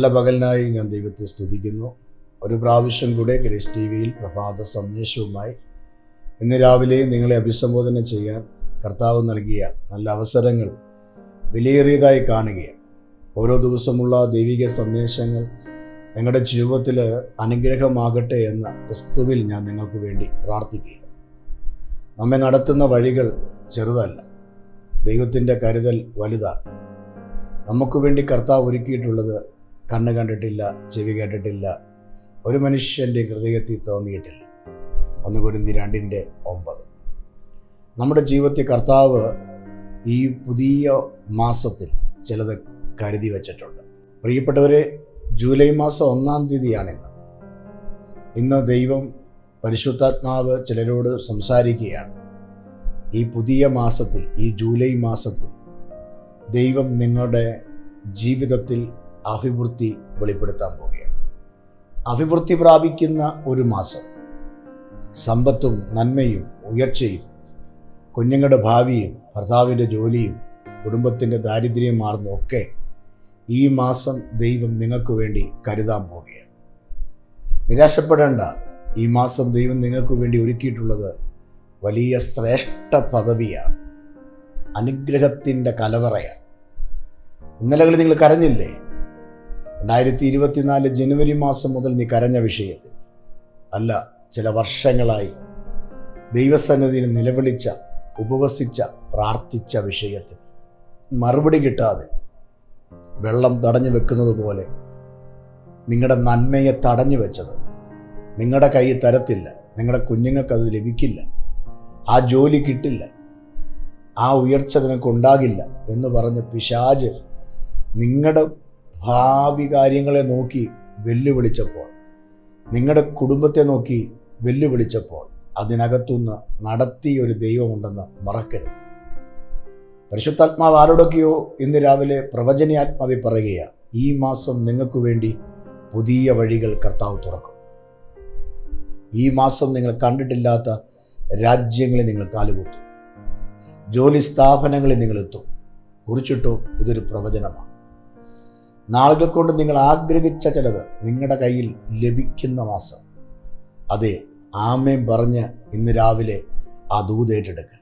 നല്ല പകലിനായി ഞാൻ ദൈവത്തെ സ്തുതിക്കുന്നു. ഒരു പ്രാവശ്യം കൂടെ ഗ്രേസ് ടി വിയിൽ പ്രഭാത സന്ദേശവുമായി ഇന്ന് രാവിലെ നിങ്ങളെ അഭിസംബോധന ചെയ്യാൻ കർത്താവ് നൽകിയ നല്ല അവസരങ്ങൾ വിലയേറിയതായി കാണുകയാണ്. ഓരോ ദിവസമുള്ള ദൈവിക സന്ദേശങ്ങൾ നിങ്ങളുടെ ജീവിതത്തിൽ അനുഗ്രഹമാകട്ടെ എന്ന ക്രിസ്തുവിൽ ഞാൻ നിങ്ങൾക്ക് വേണ്ടി പ്രാർത്ഥിക്കുകയാണ്. നമ്മെ നടത്തുന്ന വഴികൾ ചെറുതല്ല. ദൈവത്തിന്റെ കരുതൽ വലുതാണ്. നമുക്ക് വേണ്ടി കർത്താവ് ഒരുക്കിയിട്ടുള്ളത് കണ്ണ് കണ്ടിട്ടില്ല ചെവി കേട്ടിട്ടില്ല. ഒരു മനുഷ്യന്റെ ഹൃദയത്തിൽ തോന്നിയിട്ടില്ല. ഒന്ന് കുരുന്തി രണ്ടിന്റെ ഒമ്പത്. നമ്മുടെ ജീവിതത്തിൽ കർത്താവ് ഈ പുതിയ മാസത്തിൽ ചിലത് കരുതി വച്ചിട്ടുണ്ട്. പ്രിയപ്പെട്ടവരെ ജൂലൈ മാസം ഒന്നാം തീയതിയാണിന്ന്. ഇന്ന് ദൈവം പരിശുദ്ധാത്മാവ് ചിലരോട് സംസാരിക്കുകയാണ്. ഈ പുതിയ മാസത്തിൽ ഈ ജൂലൈ മാസത്തിൽ ദൈവം നിങ്ങളുടെ ജീവിതത്തിൽ അഭിവൃദ്ധി വെളിപ്പെടുത്താൻ പോവുകയാണ്. അഭിവൃദ്ധി പ്രാപിക്കുന്ന ഒരു മാസം. സമ്പത്തും നന്മയും ഉയർച്ചയും കുഞ്ഞുങ്ങളുടെ ഭാവിയും ഭർത്താവിന്റെ ജോലിയും കുടുംബത്തിന്റെ ദാരിദ്ര്യം മാറുന്നൊക്കെ ഈ മാസം ദൈവം നിങ്ങൾക്ക് വേണ്ടി കരുതാൻ പോവുകയാണ്. നിരാശപ്പെടേണ്ട. ഈ മാസം ദൈവം നിങ്ങൾക്ക് വേണ്ടി ഒരുക്കിയിട്ടുള്ളത് വലിയ ശ്രേഷ്ഠ പദവിയാണ്. അനുഗ്രഹത്തിന്റെ കലവറയാണ്. ഇന്നലകളിൽ നിങ്ങൾ കരഞ്ഞില്ലേ? രണ്ടായിരത്തി ഇരുപത്തിനാല് ജനുവരി മാസം മുതൽ നീ കരഞ്ഞ വിഷയത്തിൽ. അല്ല ചില വർഷങ്ങളായി ദൈവസന്നിധിയിൽ നിലവിളിച്ച ഉപവസിച്ച പ്രാർത്ഥിച്ച വിഷയത്തിൽ. മറുപടി കിട്ടാതെ വെള്ളം തടഞ്ഞു വെക്കുന്നത് പോലെ നിങ്ങളുടെ നന്മയെ തടഞ്ഞു വെച്ചത്. നിങ്ങളുടെ കയ്യിൽ തരത്തില്ല. നിങ്ങളുടെ കുഞ്ഞുങ്ങൾക്ക് അത് ലഭിക്കില്ല. ആ ജോലി കിട്ടില്ല. ആ ഉയർച്ച നിനക്കുണ്ടാകില്ല എന്ന് പറഞ്ഞ് പിശാജ് നിങ്ങളുടെ ഭാവി കാര്യങ്ങളെ നോക്കി വെല്ലുവിളിച്ചപ്പോൾ നിങ്ങളുടെ കുടുംബത്തെ നോക്കി വെല്ലുവിളിച്ചപ്പോൾ അതിനകത്തുനിന്ന് നടത്തിയ ഒരു ദൈവമുണ്ടെന്ന് മറക്കരുത്. പരിശുദ്ധാത്മാവ് ആരോടൊക്കെയോ ഇന്ന് രാവിലെ പ്രവചനയാത്മാവി പറയുകയാണ് ഈ മാസം നിങ്ങൾക്ക് വേണ്ടി പുതിയ വഴികൾ കർത്താവ് തുറക്കും. ഈ മാസം നിങ്ങൾ കണ്ടിട്ടില്ലാത്ത രാജ്യങ്ങളിൽ നിങ്ങൾ കാലുകുത്തും. ജോലി സ്ഥാപനങ്ങളിൽ നിങ്ങൾ എത്തും. കുറിച്ചിട്ടോ ഇതൊരു പ്രവചനമാണ്. നാളുകൾ കൊണ്ട് നിങ്ങൾ ആഗ്രഹിച്ച ചിലത് നിങ്ങളുടെ കയ്യിൽ ലഭിക്കുന്ന മാസം. അതെ ആമേൻ പറഞ്ഞ് ഇന്ന് രാവിലെ ആ ദൂതേറ്റെടുക്കുക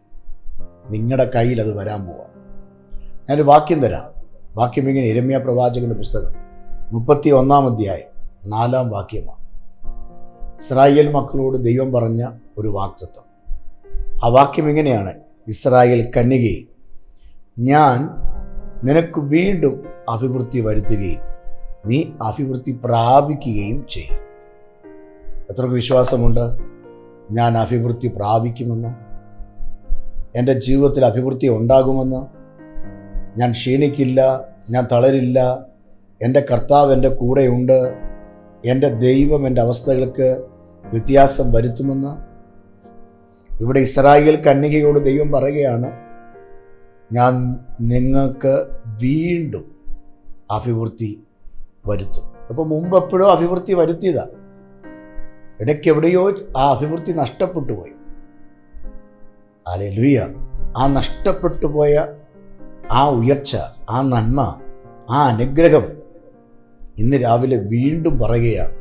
നിങ്ങളുടെ കയ്യിൽ അത് വരാൻ പോവാം. ഞാനൊരു വാക്യം തരാം. വാക്യം ഇങ്ങനെ ഇരമ്യ പ്രവാചകന്റെ പുസ്തകം മുപ്പത്തി ഒന്നാം അധ്യായം നാലാം വാക്യമാണ്. ഇസ്രായേൽ മക്കളോട് ദൈവം പറഞ്ഞ ഒരു വാക്തത്വം. ആ വാക്യം ഇങ്ങനെയാണ്. ഇസ്രായേൽ കന്യകയെ ഞാൻ നിനക്ക് വീണ്ടും അഭിവൃദ്ധി വരുത്തുകയും നീ അഭിവൃദ്ധി പ്രാപിക്കുകയും ചെയ്യും. എത്രക്ക് വിശ്വാസമുണ്ട്? ഞാൻ അഭിവൃദ്ധി പ്രാപിക്കുമെന്ന്? എന്റെ ജീവിതത്തിൽ അഭിവൃദ്ധി ഉണ്ടാകുമെന്ന്? ഞാൻ ക്ഷീണിക്കില്ല ഞാൻ തളരില്ല. എന്റെ കർത്താവ് എന്റെ കൂടെയുണ്ട്. എന്റെ ദൈവം എന്റെ അവസ്ഥകൾക്ക് വ്യത്യാസം വരുത്തുമെന്ന്? ഇവിടെ ഇസ്രായേൽ കന്യകയോട് ദൈവം പറയുകയാണ് ഞാൻ നിങ്ങൾക്ക് വീണ്ടും അഭിവൃദ്ധി വരുത്തും. അപ്പോൾ മുമ്പ് എപ്പോഴോ അഭിവൃദ്ധി വരുത്തിയതാണ് ഇടയ്ക്ക് എവിടെയോ ആ അഭിവൃദ്ധി നഷ്ടപ്പെട്ടു പോയി. അല്ലെ ലുയ്യ ആ നഷ്ടപ്പെട്ടു പോയ ആ ഉയർച്ച ആ നന്മ ആ അനുഗ്രഹം ഇന്ന് രാവിലെ വീണ്ടും പറയുകയാണ്.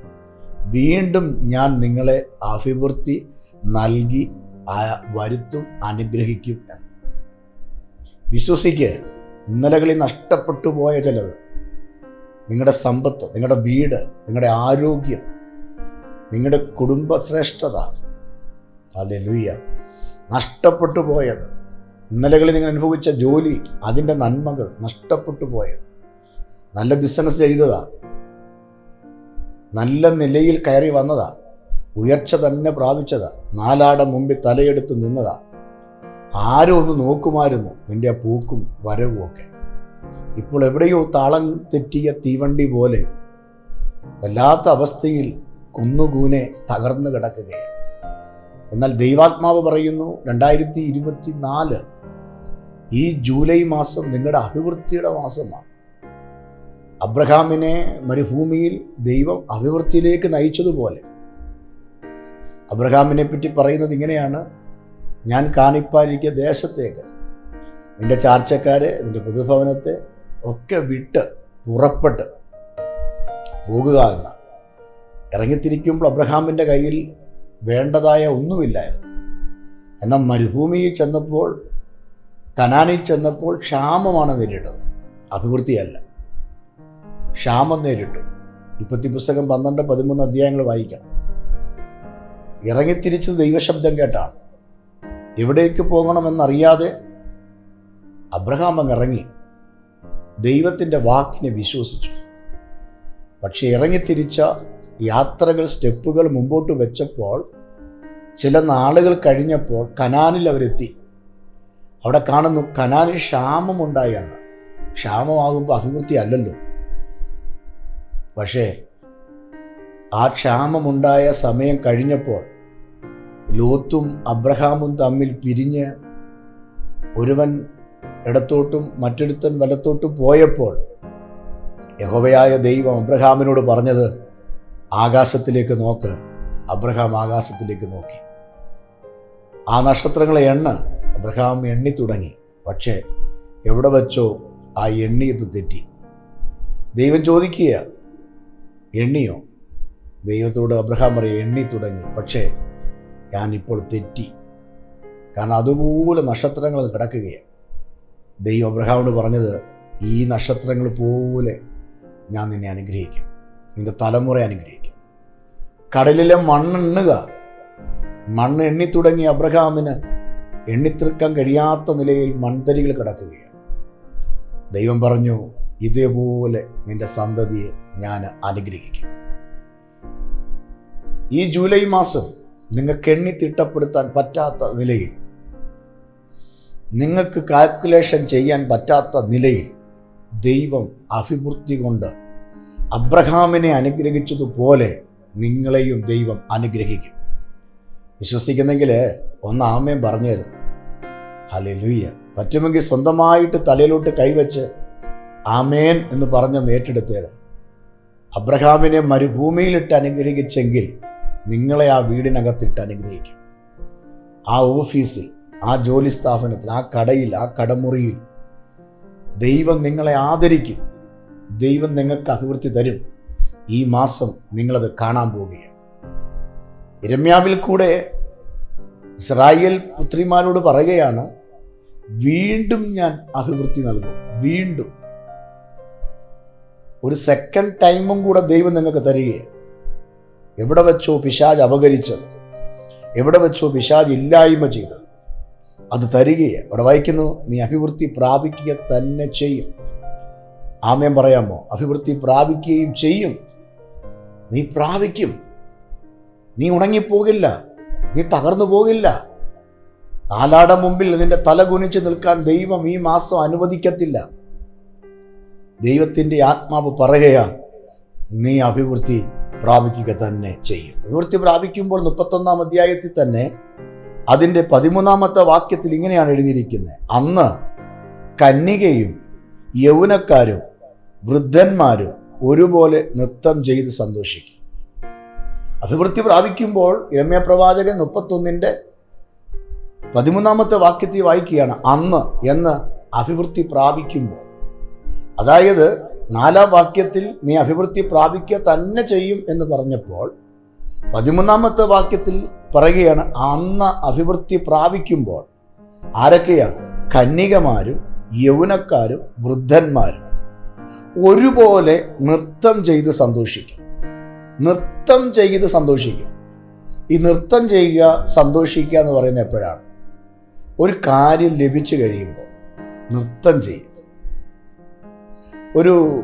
വീണ്ടും ഞാൻ നിങ്ങളെ അഭിവൃദ്ധി നൽകി വരുത്തും അനുഗ്രഹിക്കും എന്ന്. വിശ്വസിക്കുക ഇന്നലകളിൽ നഷ്ടപ്പെട്ടു പോയ ചിലത് നിങ്ങളുടെ സമ്പത്ത് നിങ്ങളുടെ വീട് നിങ്ങളുടെ ആരോഗ്യം നിങ്ങളുടെ കുടുംബശ്രേഷ്ഠത. അല്ലെ ലൂയ നഷ്ടപ്പെട്ടു പോയത്. ഇന്നലകളിൽ നിങ്ങൾ അനുഭവിച്ച ജോലി അതിന്റെ നന്മകൾ നഷ്ടപ്പെട്ടു പോയത്. നല്ല ബിസിനസ് ചെയ്തതാ. നല്ല നിലയിൽ കയറി വന്നതാ. ഉയർച്ച തന്നെ പ്രാപിച്ചതാ. നാലാടം മുമ്പിൽ തലയെടുത്ത് നിന്നതാ. ആരും ഒന്ന് നോക്കുമായിരുന്നു നിന്റെ പൂക്കും വരവും ഒക്കെ ഇപ്പോൾ എവിടെയോ താളം തെറ്റിയ തീവണ്ടി പോലെ വല്ലാത്ത അവസ്ഥയിൽ കുന്നുകൂനെ തകർന്നു കിടക്കുകയാണ്. എന്നാൽ ദൈവാത്മാവ് പറയുന്നു രണ്ടായിരത്തി ഇരുപത്തി നാല് ഈ ജൂലൈ മാസം നിങ്ങളുടെ അഭിവൃദ്ധിയുടെ മാസമാണ്. അബ്രഹാമിനെ മരുഭൂമിയിൽ ദൈവം അഭിവൃദ്ധിയിലേക്ക് നയിച്ചതുപോലെ. അബ്രഹാമിനെ പറ്റി പറയുന്നത് ഇങ്ങനെയാണ് ഞാൻ കാണിപ്പാനിരിക്കുക ദേശത്തേക്ക് നിന്റെ ചാർച്ചക്കാരെ നിന്റെ പൊതുഭവനത്തെ ഒക്കെ വിട്ട് പുറപ്പെട്ട് പോകുക എന്ന് ഇറങ്ങിത്തിരിക്കുമ്പോൾ അബ്രഹാമിന്റെ കയ്യിൽ വേണ്ടതായ ഒന്നുമില്ലായിരുന്നു. എന്നാൽ മരുഭൂമിയിൽ ചെന്നപ്പോൾ കനാനിൽ ചെന്നപ്പോൾ ക്ഷാമമാണ് നേരിട്ടത്. അഭിവൃദ്ധിയല്ല. ക്ഷാമം നേരിട്ടു. ഉൽപ്പത്തി പുസ്തകം പന്ത്രണ്ട് പതിമൂന്ന് അധ്യായങ്ങൾ വായിക്കണം. ഇറങ്ങിത്തിരിച്ചത് ദൈവശബ്ദം കേട്ടാണ്. എവിടേക്ക് പോകണമെന്നറിയാതെ അബ്രഹാം അങ്ങ് ഇറങ്ങി. ദൈവത്തിന്റെ വാക്കിനെ വിശ്വസിച്ചു. പക്ഷേ ഇറങ്ങിത്തിരിച്ച യാത്രകൾ സ്റ്റെപ്പുകൾ മുമ്പോട്ട് വെച്ചപ്പോൾ ചില നാളുകൾ കഴിഞ്ഞപ്പോൾ കനാനിൽ അവരെത്തി. അവിടെ കാണുന്നു കനാനിൽ ക്ഷാമമുണ്ടായാണ് ക്ഷാമമാകുമ്പോൾ അഭിവൃദ്ധി അല്ലല്ലോ. പക്ഷേ ആ ക്ഷാമമുണ്ടായ സമയം കഴിഞ്ഞപ്പോൾ ലോത്തും അബ്രഹാമും തമ്മിൽ പിരിഞ്ഞ് ഒരുവൻ ഇടത്തോട്ടും മറ്റൊരുത്തൻ വലത്തോട്ടും പോയപ്പോൾ യഹോവയായ ദൈവം അബ്രഹാമിനോട് പറഞ്ഞത് ആകാശത്തിലേക്ക് നോക്ക്. അബ്രഹാം ആകാശത്തിലേക്ക് നോക്കി. ആ നക്ഷത്രങ്ങളെ എണ്ണ അബ്രഹാം എണ്ണി തുടങ്ങി. പക്ഷേ എവിടെ വച്ചോ ആ എണ്ണിയത് തെറ്റി. ദൈവം ചോദിക്കുക എണ്ണിയോ? ദൈവത്തോട് അബ്രഹാം പറയും എണ്ണി തുടങ്ങി. പക്ഷേ ഞാനിപ്പോൾ തെറ്റി. കാരണം അതുപോലെ നക്ഷത്രങ്ങൾ കിടക്കുകയാണ്. ദൈവം അബ്രഹാമിനോട് പറഞ്ഞത് ഈ നക്ഷത്രങ്ങൾ പോലെ ഞാൻ നിന്നെ അനുഗ്രഹിക്കും. നിന്റെ തലമുറ അനുഗ്രഹിക്കും. കടലിലെ മണ്ണെണ്ണുക മണ്ണ് എണ്ണി തുടങ്ങി അബ്രഹാമിന് എണ്ണിത്തീർക്കാൻ കഴിയാത്ത നിലയിൽ മൺതരികൾ കിടക്കുകയാണ്. ദൈവം പറഞ്ഞു ഇതേപോലെ നിന്റെ സന്തതിയെ ഞാൻ അനുഗ്രഹിക്കും. ഈ ജൂലൈ മാസം നിങ്ങൾക്ക് എണ്ണി തിട്ടപ്പെടുത്താൻ പറ്റാത്ത നിലയിൽ നിങ്ങൾക്ക് കാൽക്കുലേഷൻ ചെയ്യാൻ പറ്റാത്ത നിലയിൽ ദൈവം അഭിവൃദ്ധി കൊണ്ട് അബ്രഹാമിനെ അനുഗ്രഹിച്ചതുപോലെ നിങ്ങളെയും ദൈവം അനുഗ്രഹിക്കും. വിശ്വസിക്കുന്നെങ്കിൽ ഒന്ന് ആമയും പറഞ്ഞു തരും. ഹലലുയ്യ പറ്റുമെങ്കിൽ സ്വന്തമായിട്ട് തലയിലോട്ട് കൈവച്ച് ആമേൻ എന്ന് പറഞ്ഞ് നേറ്റെടുത്തേര് അബ്രഹാമിനെ മരുഭൂമിയിലിട്ട് അനുഗ്രഹിച്ചെങ്കിൽ നിങ്ങളെ ആ വീടിനകത്തിട്ട് അനുഗ്രഹിക്കും. ആ ഓഫീസിൽ ആ ജോലി സ്ഥാപനത്തിൽ ആ കടയിൽ ആ കടമുറിയിൽ ദൈവം നിങ്ങളെ ആദരിക്കും. ദൈവം നിങ്ങൾക്ക് അഭിവൃദ്ധി തരും. ഈ മാസം നിങ്ങളത് കാണാൻ പോവുകയാണ്. ഇരമ്യാവിൽ കൂടെ ഇസ്രായേൽ പുത്രിമാരോട് പറയുകയാണ് വീണ്ടും ഞാൻ അഭിവൃദ്ധി നൽകും. വീണ്ടും. ഒരു സെക്കൻഡ് ടൈമും കൂടെ ദൈവം നിങ്ങൾക്ക് തരികയാണ്. എവിടെ വെച്ചോ പിശാജ് അപകരിച്ചത്. എവിടെ വെച്ചോ പിശാജ് ഇല്ലായ്മ ചെയ്തത്. അത് തരികയാണ് അവിടെ വായിക്കുന്നു നീ അഭിവൃദ്ധി പ്രാപിക്കുക തന്നെ ചെയ്യും. ആമയം പറയാമോ? അഭിവൃദ്ധി പ്രാപിക്കുകയും ചെയ്യും. നീ പ്രാപിക്കും. നീ ഉണങ്ങിപ്പോകില്ല. നീ തകർന്നു പോകില്ല. നാലാട മുമ്പിൽ നിന്റെ തല കുനിച്ച് നിൽക്കാൻ ദൈവം ഈ മാസം അനുവദിക്കത്തില്ല. ദൈവത്തിന്റെ ആത്മാവ് പറയുകയാ നീ അഭിവൃദ്ധി പ്രാപിക്കുക തന്നെ ചെയ്യും. അഭിവൃദ്ധി പ്രാപിക്കുമ്പോൾ മുപ്പത്തൊന്നാം അധ്യായത്തിൽ തന്നെ അതിന്റെ പതിമൂന്നാമത്തെ വാക്യത്തിൽ ഇങ്ങനെയാണ് എഴുതിയിരിക്കുന്നത്. അന്ന് കന്യകയും യൗവനക്കാരും വൃദ്ധന്മാരും ഒരുപോലെ നൃത്തം ചെയ്ത് സന്തോഷിക്കും. അഭിവൃദ്ധി പ്രാപിക്കുമ്പോൾ രമ്യ പ്രവാചകൻ മുപ്പത്തൊന്നിന്റെ പതിമൂന്നാമത്തെ വാക്യത്തിൽ വായിക്കുകയാണ് അന്ന് എന്ന് അഭിവൃദ്ധി പ്രാപിക്കുമ്പോൾ. അതായത് നാലാം വാക്യത്തിൽ നീ അഭിവൃദ്ധി പ്രാപിക്കുക തന്നെ ചെയ്യും എന്ന് പറഞ്ഞപ്പോൾ പതിമൂന്നാമത്തെ വാക്യത്തിൽ പറയുകയാണ് അന്ന് അഭിവൃദ്ധി പ്രാപിക്കുമ്പോൾ ആരൊക്കെയാ? കന്യകമാരും യൗനക്കാരും വൃദ്ധന്മാരും. ഒരുപോലെ നൃത്തം ചെയ്ത് സന്തോഷിക്കും. നൃത്തം ചെയ്ത് സന്തോഷിക്കും. ഈ നൃത്തം ചെയ്യുക സന്തോഷിക്കുക എന്ന് പറയുന്നത് എപ്പോഴാണ്? ഒരു കാര്യം ലഭിച്ചു കഴിയുമ്പോൾ നൃത്തം ചെയ്യും. ഒരു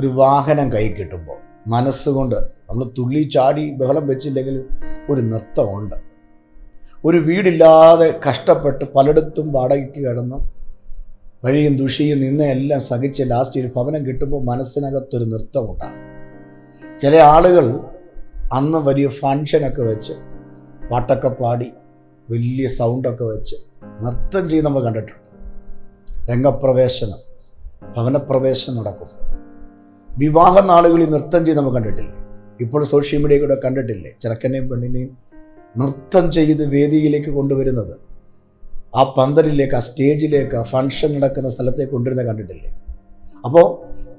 ഒരു വാഹനം കൈ കിട്ടുമ്പോൾ മനസ്സുകൊണ്ട് നമ്മൾ തുള്ളി ചാടി ബഹളം വെച്ചില്ലെങ്കിലും ഒരു നൃത്തമുണ്ട്. ഒരു വീടില്ലാതെ കഷ്ടപ്പെട്ട് പലയിടത്തും വാടകയ്ക്ക് കിടന്ന് വഴിയും ദുഷിയും നിന്ന് എല്ലാം സഹിച്ച് ലാസ്റ്റ് ഒരു ഭവനം കിട്ടുമ്പോൾ മനസ്സിനകത്തൊരു നൃത്തമുണ്ടാകും. ചില ആളുകൾ അന്ന് വലിയ ഫങ്ഷനൊക്കെ വെച്ച് പാട്ടൊക്കെ പാടി വലിയ സൗണ്ടൊക്കെ വെച്ച് നൃത്തം ചെയ്ത് നമ്മൾ കണ്ടിട്ടുണ്ട്. രംഗപ്രവേശനം ഭവനപ്രവേശനം നടക്കും വിവാഹ നാളുകളിൽ നൃത്തം ചെയ്ത് നമ്മൾ കണ്ടിട്ടില്ലേ? ഇപ്പോൾ സോഷ്യൽ മീഡിയ കൂടെ കണ്ടിട്ടില്ലേ? ചെറുക്കനെയും പെണ്ണിനെയും നൃത്തം ചെയ്ത് വേദിയിലേക്ക് കൊണ്ടുവരുന്നത്. ആ പന്തലിലേക്ക് ആ സ്റ്റേജിലേക്ക് ആ ഫംഗ്ഷൻ നടക്കുന്ന സ്ഥലത്തേക്ക് കൊണ്ടുവരുന്നത് കണ്ടിട്ടില്ലേ? അപ്പോൾ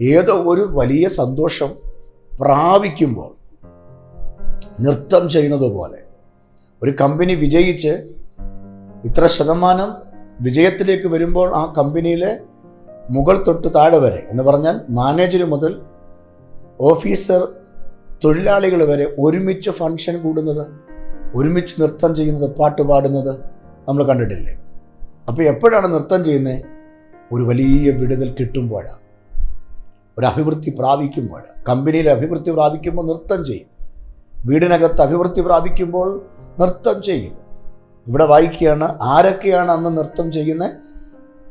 ഏതോ ഒരു വലിയ സന്തോഷം പ്രാപിക്കുമ്പോൾ നൃത്തം ചെയ്യുന്നത് പോലെ ഒരു കമ്പനി വിജയിച്ച് ഇത്ര ശതമാനം വിജയത്തിലേക്ക് വരുമ്പോൾ ആ കമ്പനിയിലെ മുകൾ തൊട്ട് താഴെ വരെ എന്ന് പറഞ്ഞാൽ മാനേജർ മുതൽ ഓഫീസർ തൊഴിലാളികൾ വരെ ഒരുമിച്ച് ഫങ്ഷൻ കൂടുന്നത് ഒരുമിച്ച് നൃത്തം ചെയ്യുന്നത് പാട്ട് പാടുന്നത് നമ്മൾ കണ്ടിട്ടില്ലേ? അപ്പോൾ എപ്പോഴാണ് നൃത്തം ചെയ്യുന്നത് ഒരു വലിയ വിടുതൽ കിട്ടുമ്പോഴാണ്. ഒരു അഭിവൃദ്ധി പ്രാപിക്കുമ്പോൾ കമ്പനിയിൽ അഭിവൃദ്ധി പ്രാപിക്കുമ്പോൾ നൃത്തം ചെയ്യും. വീടിനകത്ത് അഭിവൃദ്ധി പ്രാപിക്കുമ്പോൾ നൃത്തം ചെയ്യും. ഇവിടെ വായിക്കുകയാണ് ആരൊക്കെയാണ് അന്ന് നൃത്തം ചെയ്യുന്നത്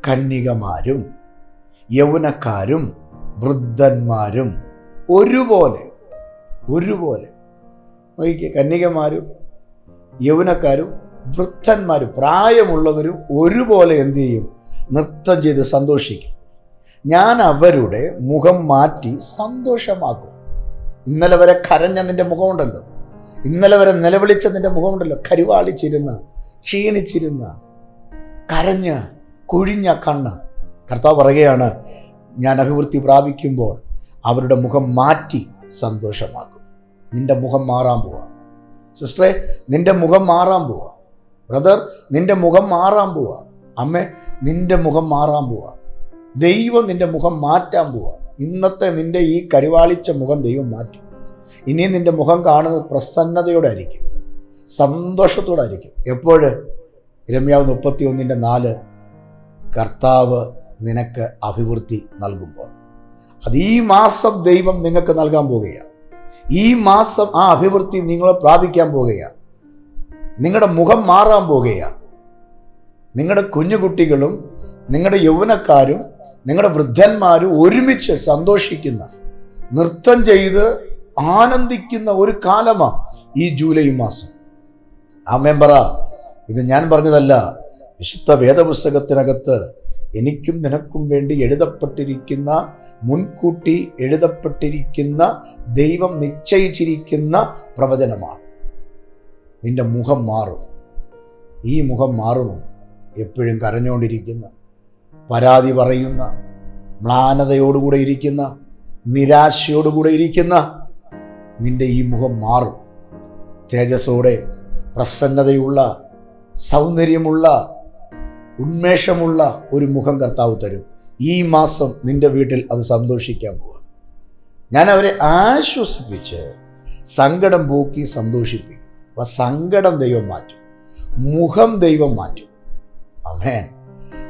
കന്യകമാരും യൗവനക്കാരും വൃദ്ധന്മാരും ഒരുപോലെ ഒരുപോലെ. നോക്കിക്കേ കന്യകമാരും യൗവനക്കാരും വൃദ്ധന്മാരും പ്രായമുള്ളവരും ഒരുപോലെ എന്തു ചെയ്യും? നൃത്തം ചെയ്ത് സന്തോഷിക്കും. ഞാൻ അവരുടെ മുഖം മാറ്റി സന്തോഷമാക്കും. ഇന്നലെ വരെ കരഞ്ഞ നിന്റെ മുഖമുണ്ടല്ലോ. ഇന്നലെ വരെ നിലവിളിച്ച നിന്റെ മുഖമുണ്ടല്ലോ. കരുവാളിച്ചിരുന്ന് ക്ഷീണിച്ചിരുന്ന കരഞ്ഞ് കുഴിഞ്ഞ കണ്ണ്. കർത്താവ് പറയുകയാണ് ഞാൻ അഭിവൃദ്ധി പ്രാപിക്കുമ്പോൾ അവരുടെ മുഖം മാറ്റി സന്തോഷമാക്കും. നിന്റെ മുഖം മാറാൻ പോവാ. സിസ്റ്ററെ നിന്റെ മുഖം മാറാൻ പോവാ. ബ്രദർ നിന്റെ മുഖം മാറാൻ പോവാ. അമ്മേ നിന്റെ മുഖം മാറാൻ പോവാ. ദൈവം നിന്റെ മുഖം മാറ്റാൻ പോവാ. ഇന്നത്തെ നിന്റെ ഈ കരിവാളിച്ച മുഖം ദൈവം മാറ്റും. ഇനിയും നിന്റെ മുഖം കാണുന്നത് പ്രസന്നതയോടെ ആയിരിക്കും സന്തോഷത്തോടെ ആയിരിക്കും എപ്പോഴ്? രമ്യാവ് മുപ്പത്തി ഒന്നിന്റെ നാല്. കർത്താവ് നിനക്ക് അഭിവൃദ്ധി നൽകുമ്പോൾ. അത് ഈ മാസം ദൈവം നിങ്ങൾക്ക് നൽകാൻ പോകുകയാണ് ഈ മാസം ആ അഭിവൃദ്ധി നിങ്ങൾ പ്രാപിക്കാൻ പോകുകയാണ് നിങ്ങളുടെ മുഖം മാറാൻ പോകുകയാണ് നിങ്ങളുടെ കുഞ്ഞുകുട്ടികളും നിങ്ങളുടെ യൗവനക്കാരും നിങ്ങളുടെ വൃദ്ധന്മാരും ഒരുമിച്ച് സന്തോഷിക്കുന്ന നൃത്തം ചെയ്ത് ആനന്ദിക്കുന്ന ഒരു കാലമാണ് ഈ ജൂലൈ മാസം. ആ മെമ്പറ ഇത് ഞാൻ പറഞ്ഞതല്ല. വിശുദ്ധ വേദപുസ്തകത്തിനകത്ത് എനിക്കും നിനക്കും വേണ്ടി എഴുതപ്പെട്ടിരിക്കുന്ന മുൻകൂട്ടി എഴുതപ്പെട്ടിരിക്കുന്ന ദൈവം നിശ്ചയിച്ചിരിക്കുന്ന പ്രവചനമാണ്. നിന്റെ മുഖം മാറും. ഈ മുഖം മാറുമെന്ന് എപ്പോഴും കരഞ്ഞുകൊണ്ടിരിക്കുന്ന പരാതി പറയുന്ന മ്ലാനതയോടുകൂടെ ഇരിക്കുന്ന നിരാശയോടുകൂടെ ഇരിക്കുന്ന നിന്റെ ഈ മുഖം മാറും. തേജസ്സോടെ പ്രസന്നതയുള്ള സൗന്ദര്യമുള്ള ഉന്മേഷമുള്ള ഒരു മുഖം കർത്താവ് തരും. ഈ മാസം നിന്റെ വീട്ടിൽ അത് സന്തോഷിക്കാൻ പോവുക ഞാൻ അവരെ ആശ്വസിപ്പിച്ച് സങ്കടം പോക്കി സന്തോഷിപ്പിക്കും. അപ്പം സങ്കടം ദൈവം മാറ്റും. മുഖം ദൈവം മാറ്റും. അമേൻ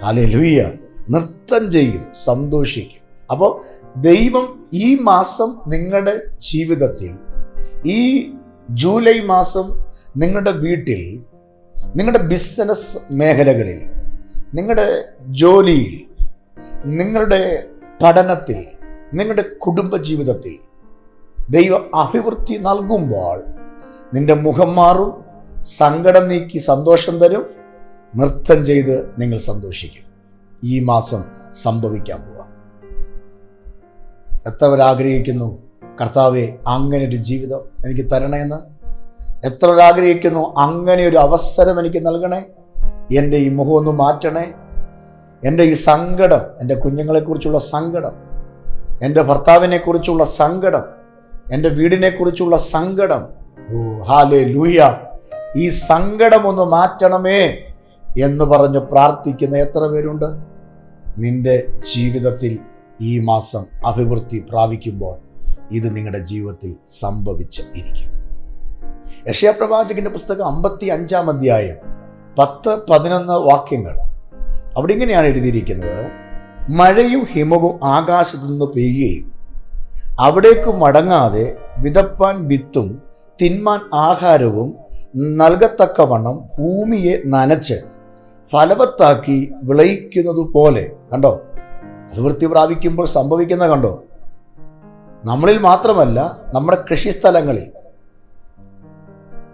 അല്ലെ ലുയ്യ നൃത്തം ചെയ്യും സന്തോഷിക്കും. അപ്പോൾ ദൈവം ഈ മാസം നിങ്ങളുടെ ജീവിതത്തിൽ ഈ ജൂലൈ മാസം നിങ്ങളുടെ വീട്ടിൽ നിങ്ങളുടെ ബിസിനസ് മേഖലകളിൽ നിങ്ങളുടെ ജോലിയിൽ നിങ്ങളുടെ പഠനത്തിൽ നിങ്ങളുടെ കുടുംബജീവിതത്തിൽ ദൈവം അഭിവൃദ്ധി നൽകുമ്പോൾ നിന്റെ മുഖം മാറും സങ്കടം നീക്കി സന്തോഷം തരും നൃത്തം ചെയ്ത് നിങ്ങൾ സന്തോഷിക്കും. ഈ മാസം സംഭവിക്കാൻ പോവാം. എത്രവരാഗ്രഹിക്കുന്നു കർത്താവെ അങ്ങനെ ഒരു ജീവിതം എനിക്ക് തരണേന്ന്? എത്ര ആഗ്രഹിക്കുന്നു അങ്ങനെ ഒരു അവസരം എനിക്ക് നൽകണേ? എന്റെ ഈ മുഖം ഒന്ന് മാറ്റണേ. എന്റെ ഈ സങ്കടം എന്റെ കുഞ്ഞുങ്ങളെക്കുറിച്ചുള്ള സങ്കടം എന്റെ ഭർത്താവിനെക്കുറിച്ചുള്ള സങ്കടം എന്റെ വീടിനെക്കുറിച്ചുള്ള സങ്കടം. ഓ ഹാലേ ലൂയ ഈ സങ്കടം ഒന്ന് മാറ്റണമേ എന്ന് പറഞ്ഞ് പ്രാർത്ഥിക്കുന്ന എത്ര പേരുണ്ട്? നിന്റെ ജീവിതത്തിൽ ഈ മാസം അഭിവൃദ്ധി പ്രാപിക്കുമ്പോൾ ഇത് നിങ്ങളുടെ ജീവിതത്തിൽ സംഭവിച്ച് ഇരിക്കും. യശയപ്രവാചകന്റെ പുസ്തകം അമ്പത്തി അഞ്ചാം അധ്യായം. പത്ത് പതിനൊന്ന് വാക്യങ്ങൾ. അവിടെ ഇങ്ങനെയാണ് എഴുതിയിരിക്കുന്നത്. മഴയും ഹിമവും ആകാശത്തു നിന്ന് പെയ്യുകയും അവിടേക്ക് മടങ്ങാതെ വിതപ്പാൻ വിത്തും തിന്മാൻ ആഹാരവും നൽകത്തക്കവണ്ണം ഭൂമിയെ നനച്ച് ഫലവത്താക്കി വിളയിക്കുന്നത് പോലെ കണ്ടോ അഭിവൃദ്ധി പ്രാപിക്കുമ്പോൾ സംഭവിക്കുന്ന കണ്ടോ? നമ്മളിൽ മാത്രമല്ല നമ്മുടെ കൃഷി സ്ഥലങ്ങളിൽ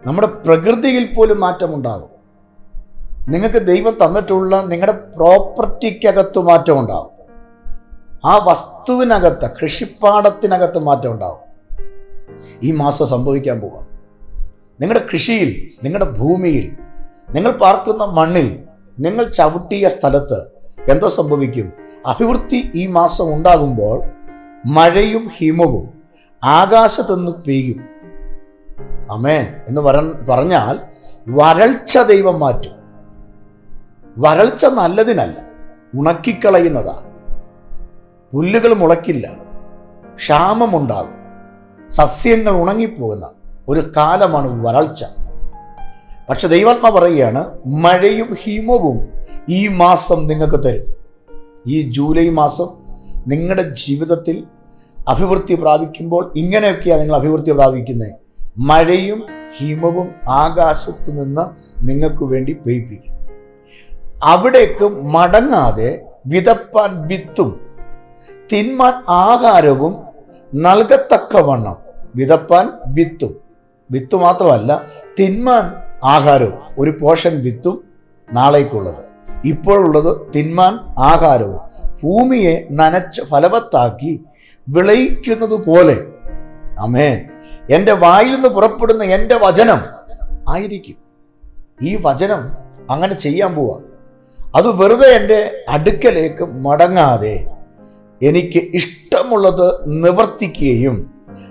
നമ്മുടെ പ്രകൃതിയിൽ പോലും മാറ്റമുണ്ടാകും. നിങ്ങൾക്ക് ദൈവം തന്നിട്ടുള്ള നിങ്ങളുടെ പ്രോപ്പർട്ടിക്കകത്ത് മാറ്റം ഉണ്ടാവും. ആ വസ്തുവിനകത്ത് കൃഷിപ്പാടത്തിനകത്ത് മാറ്റം ഉണ്ടാവും. ഈ മാസം സംഭവിക്കാൻ പോവാം. നിങ്ങളുടെ കൃഷിയിൽ നിങ്ങളുടെ ഭൂമിയിൽ നിങ്ങൾ പാർക്കുന്ന മണ്ണിൽ നിങ്ങൾ ചവിട്ടിയ സ്ഥലത്ത് എന്തോ സംഭവിക്കും. അഭിവൃദ്ധി ഈ മാസം ഉണ്ടാകുമ്പോൾ മഴയും ഹിമവും ആകാശത്തുനിന്ന് പെയ്യും. അമേൻ എന്ന് പറ പറഞ്ഞാൽ വരൾച്ച ദൈവം മാറ്റും. വരൾച്ച നല്ലതിനല്ല ഉണക്കിക്കളയുന്നതാണ്. പുല്ലുകൾ മുളയ്ക്കില്ല ക്ഷാമമുണ്ടാകും. സസ്യങ്ങൾ ഉണങ്ങിപ്പോകുന്ന ഒരു കാലമാണ് വരൾച്ച. പക്ഷെ ദൈവാത്മ പറയുകയാണ് മഴയും ഹിമവും ഈ മാസം നിങ്ങൾക്ക് തരും. ഈ ജൂലൈ മാസം നിങ്ങളുടെ ജീവിതത്തിൽ അഭിവൃദ്ധി പ്രാപിക്കുമ്പോൾ ഇങ്ങനെയൊക്കെയാണ് നിങ്ങൾ അഭിവൃദ്ധി പ്രാപിക്കുന്നത് മഴയും ഹിമവും ആകാശത്ത് നിന്ന് നിങ്ങൾക്ക് വേണ്ടി പെയ്പ്പിക്കും അവിടേക്ക് മടങ്ങാതെ വിതപ്പാൻ വിത്തും തിന്മാൻ ആഹാരവും നൽകത്തക്കവണ്ണം വിതപ്പാൻ വിത്തും. വിത്ത് മാത്രമല്ല തിന്മാൻ ആഹാരവും ഒരു പോഷൻ വിത്തും നാളേക്കുള്ളത്. ഇപ്പോഴുള്ളത് തിന്മാൻ ആഹാരവും. ഭൂമിയെ നനച്ച് ഫലവത്താക്കി വിളയിക്കുന്നത് പോലെ അമേൻ എന്റെ വായിൽ നിന്ന് പുറപ്പെടുന്ന എന്റെ വചനം ആയിരിക്കും. ഈ വചനം അങ്ങനെ ചെയ്യാൻ പോവാ. അത് വെറുതെ എന്റെ അടുക്കലേക്ക് മടങ്ങാതെ എനിക്ക് ഇഷ്ടമുള്ളത് നിവർത്തിക്കുകയും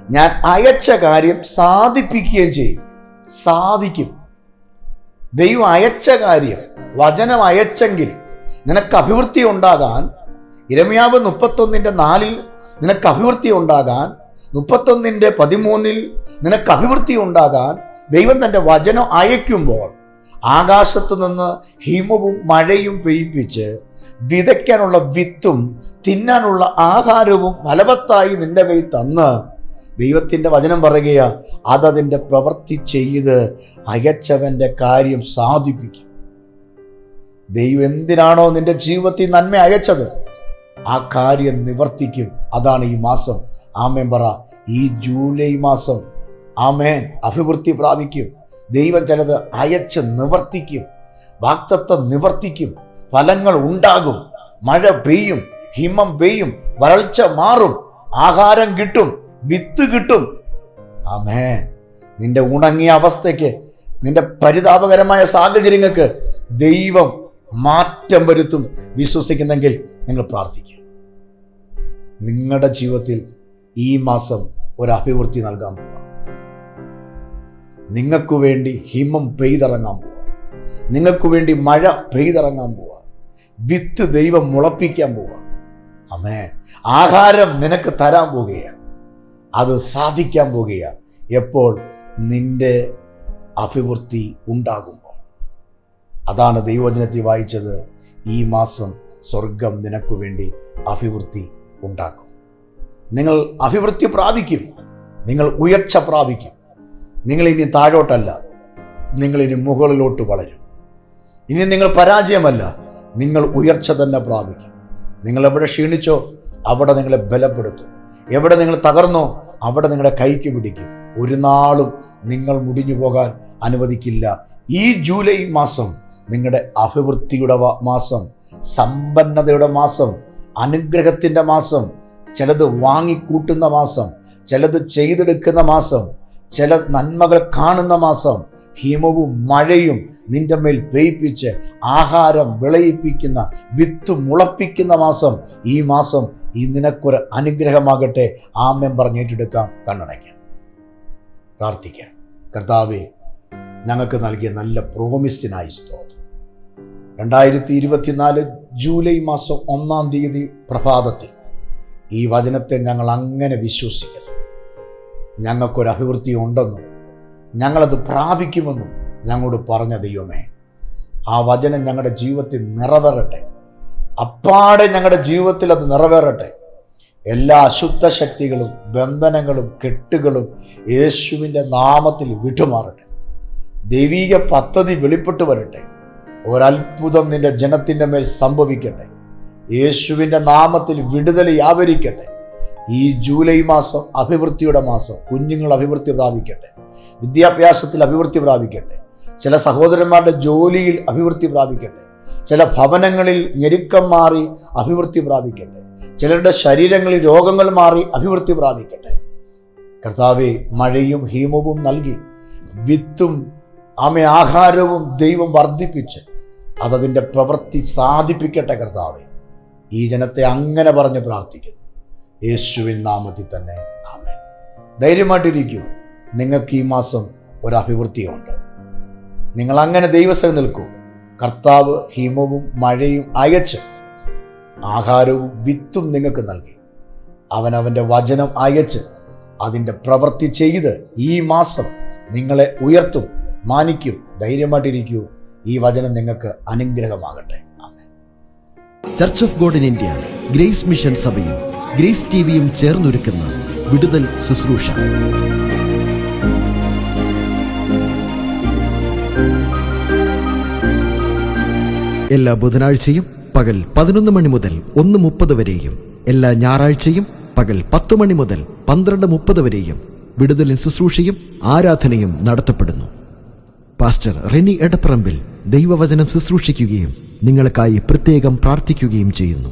ഞാൻ അയച്ച കാര്യം സാധിപ്പിക്കുകയും ചെയ്യും. സാധിക്കും. ദൈവം അയച്ച കാര്യം വചനം അയച്ചെങ്കിൽ നിനക്ക് അഭിവൃദ്ധി ഉണ്ടാകാൻ ഇരമ്യാവ് മുപ്പത്തൊന്നിന്റെ നാലിൽ നിനക്ക് അഭിവൃദ്ധി ഉണ്ടാകാൻ മുപ്പത്തൊന്നിന്റെ പതിമൂന്നിൽ നിനക്ക് അഭിവൃദ്ധി ഉണ്ടാകാൻ ദൈവം തന്റെ വചനം അയക്കുമ്പോൾ ആകാശത്തു നിന്ന് ഹിമവും മഴയും പെയ്യിപ്പിച്ച് വിതയ്ക്കാനുള്ള വിത്തും തിന്നാനുള്ള ആഹാരവും ഫലവത്തായി നിന്റെ കൈ തന്ന്. ദൈവത്തിന്റെ വചനം പറയുക അതതിന്റെ പ്രവൃത്തി ചെയ്ത് അയച്ചവന്റെ കാര്യം സാധിപ്പിക്കും. ദൈവം എന്തിനാണോ നിന്റെ ജീവിതത്തിൽ നന്മ അയച്ചത്? ആ കാര്യം നിവർത്തിക്കും. അതാണ് ഈ മാസം. ആമേൻ പറ. ഈ ജൂലൈ മാസം. ആമേൻ. അഭിവൃദ്ധി പ്രാപിക്കും. ദൈവം ചിലത് അയച്ച് നിവർത്തിക്കും വാക്തത്വം നിവർത്തിക്കും ഫലങ്ങൾ ഉണ്ടാകും മഴ പെയ്യും ഹിമം പെയ്യും വരൾച്ച മാറും ആഹാരം കിട്ടും വിത്ത് കിട്ടും. ആമേൻ. നിന്റെ ഉണങ്ങിയ അവസ്ഥയ്ക്ക് നിന്റെ പരിതാപകരമായ സാഹചര്യങ്ങൾക്ക് ദൈവം മാറ്റം വരുത്തും വിശ്വസിക്കുന്നെങ്കിൽ നിങ്ങൾ പ്രാർത്ഥിക്കും. നിങ്ങളുടെ ജീവിതത്തിൽ ഈ മാസം ഒരു അഭിവൃദ്ധി നൽകാൻ പോവാം നിങ്ങൾക്ക് വേണ്ടി ഹിമം പെയ്തിറങ്ങാൻ പോവാ. നിങ്ങൾക്കു വേണ്ടി മഴ പെയ്തിറങ്ങാൻ പോവാ. വിത്ത് ദൈവം മുളപ്പിക്കാൻ പോവാ. അമേ ആഹാരം നിനക്ക് തരാൻ പോകുകയാണ് അത് സാധിക്കാൻ പോകുകയാണ് എപ്പോൾ? നിന്റെ അഭിവൃദ്ധി ഉണ്ടാകുമ്പോൾ. അതാണ് ദൈവവചനത്തിൽ വായിച്ചത്. ഈ മാസം സ്വർഗം നിനക്ക് വേണ്ടി അഭിവൃദ്ധി ഉണ്ടാക്കും. നിങ്ങൾ അഭിവൃദ്ധി പ്രാപിക്കും. നിങ്ങൾ ഉയർച്ച പ്രാപിക്കും. നിങ്ങൾ ഇനി താഴോട്ടല്ല നിങ്ങൾ ഇനി മുകളിലോട്ട് വളരും. ഇനി നിങ്ങൾ പരാജയമല്ല നിങ്ങൾ ഉയർച്ച തന്നെ പ്രാപിക്കും. നിങ്ങൾ എവിടെ ക്ഷീണിച്ചോ അവിടെ നിങ്ങളെ ബലപ്പെടുത്തും. എവിടെ നിങ്ങൾ തകർന്നോ അവിടെ നിങ്ങളുടെ കൈക്ക് പിടിക്കും. ഒരു നാളും നിങ്ങൾ മുടിഞ്ഞു പോകാൻ അനുവദിക്കില്ല. ഈ ജൂലൈ മാസം നിങ്ങളുടെ അഭിവൃദ്ധിയുടെ മാസം സമ്പന്നതയുടെ മാസം അനുഗ്രഹത്തിന്റെ മാസം ചിലത് വാങ്ങിക്കൂട്ടുന്ന മാസം ചിലത് ചെയ്തെടുക്കുന്ന മാസം ചില നന്മകൾ കാണുന്ന മാസം ഹിമവും മഴയും നിന്റെ മേൽ പെയ്പ്പിച്ച് ആഹാരം വിളയിപ്പിക്കുന്ന വിത്ത് മുളപ്പിക്കുന്ന മാസം ഈ മാസം ഈ നിനക്കൊരു അനുഗ്രഹമാകട്ടെ. ആമ്യം പറഞ്ഞേറ്റെടുക്കാം കണ്ണടയ്ക്കാം. പ്രാർത്ഥിക്കാം. കർത്താവെ ഞങ്ങൾക്ക് നൽകിയ നല്ല പ്രോമിസിനായി സ്തോത്രം. രണ്ടായിരത്തി ഇരുപത്തിനാല് ജൂലൈ മാസം ഒന്നാം തീയതി പ്രഭാതത്തിൽ ഈ വചനത്തെ ഞങ്ങൾ അങ്ങനെ വിശ്വസിക്കുന്നു. ഞങ്ങൾക്കൊരു അഭിവൃദ്ധി ഉണ്ടെന്നും ഞങ്ങളത് പ്രാപിക്കുമെന്നും ഞങ്ങളോട് പറഞ്ഞ ദൈവമേ ആ വചനം ഞങ്ങളുടെ ജീവിതത്തിൽ നിറവേറട്ടെ. അപ്പാടെ ഞങ്ങളുടെ ജീവിതത്തിൽ അത് നിറവേറട്ടെ. എല്ലാ അശുദ്ധ ശക്തികളും ബന്ധനങ്ങളും കെട്ടുകളും യേശുവിന്റെ നാമത്തിൽ വിട്ടുമാറട്ടെ. ദൈവീക പദ്ധതി വെളിപ്പെട്ട് വരട്ടെ. ഒരത്ഭുതം നിന്റെ ജനത്തിന്റെ മേൽ സംഭവിക്കട്ടെ. യേശുവിന്റെ നാമത്തിൽ വിടുതൽ വ്യാപരിക്കട്ടെ. ഈ ജൂലൈ മാസം അഭിവൃദ്ധിയുടെ മാസം കുഞ്ഞുങ്ങൾ അഭിവൃദ്ധി പ്രാപിക്കട്ടെ. വിദ്യാഭ്യാസത്തിൽ അഭിവൃദ്ധി പ്രാപിക്കട്ടെ. ചില സഹോദരന്മാരുടെ ജോലിയിൽ അഭിവൃദ്ധി പ്രാപിക്കട്ടെ. ചില ഭവനങ്ങളിൽ ഞെരുക്കം മാറി അഭിവൃദ്ധി പ്രാപിക്കട്ടെ. ചിലരുടെ ശരീരങ്ങളിൽ രോഗങ്ങൾ മാറി അഭിവൃദ്ധി പ്രാപിക്കട്ടെ. കർത്താവെ മഴയും ഹീമവും നൽകി വിത്തും ആമെ ആഹാരവും ദൈവം വർദ്ധിപ്പിച്ച് അതതിന്റെ പ്രവൃത്തി സാധിപ്പിക്കട്ടെ കർത്താവെ. ഈ ജനത്തെ അങ്ങനെ പറഞ്ഞ് പ്രാർത്ഥിക്കുന്നു. യേശുവിൻ നാമത്തിൽ തന്നെ. ആമേൻ. ധൈര്യമായിട്ടിരിക്കൂ. നിങ്ങൾക്ക് ഈ മാസം ഒരു അഭിവൃദ്ധിയുണ്ട്. നിങ്ങൾ അങ്ങനെ ദൈവസ്ഥ നിൽക്കൂ. കർത്താവ് ഹിമവും മഴയും അയച്ച് ആഹാരവും വിത്തും നിങ്ങൾക്ക് നൽകി. അവൻ അവന്റെ വചനം അയച്ച് അതിന്റെ പ്രവൃത്തി ചെയ്ത് ഈ മാസം നിങ്ങളെ ഉയർത്തും മാനിക്കും. ധൈര്യമായിട്ടിരിക്കൂ. ഈ വചനം നിങ്ങൾക്ക് അനുഗ്രഹമാകട്ടെ. Church of God in India grace mission സഭയും ഗ്രേസ് ടിവിയും ചേർന്നൊരുക്കുന്ന വിടുതൽ ശുശ്രൂഷ. എല്ലാ ബുധനാഴ്ചയും പകൽ പതിനൊന്ന് മണി മുതൽ ഒന്ന് മുപ്പത് വരെയും എല്ലാ ഞായറാഴ്ചയും പകൽ പത്ത് മണി മുതൽ പന്ത്രണ്ട് മുപ്പത് വരെയും വിടുതലിൻ ശുശ്രൂഷയും ആരാധനയും നടത്തപ്പെടുന്നു. പാസ്റ്റർ റെനി എടപ്പറമ്പിൽ ദൈവവചനം ശുശ്രൂഷിക്കുകയും നിങ്ങൾക്കായി പ്രത്യേകം പ്രാർത്ഥിക്കുകയും ചെയ്യുന്നു.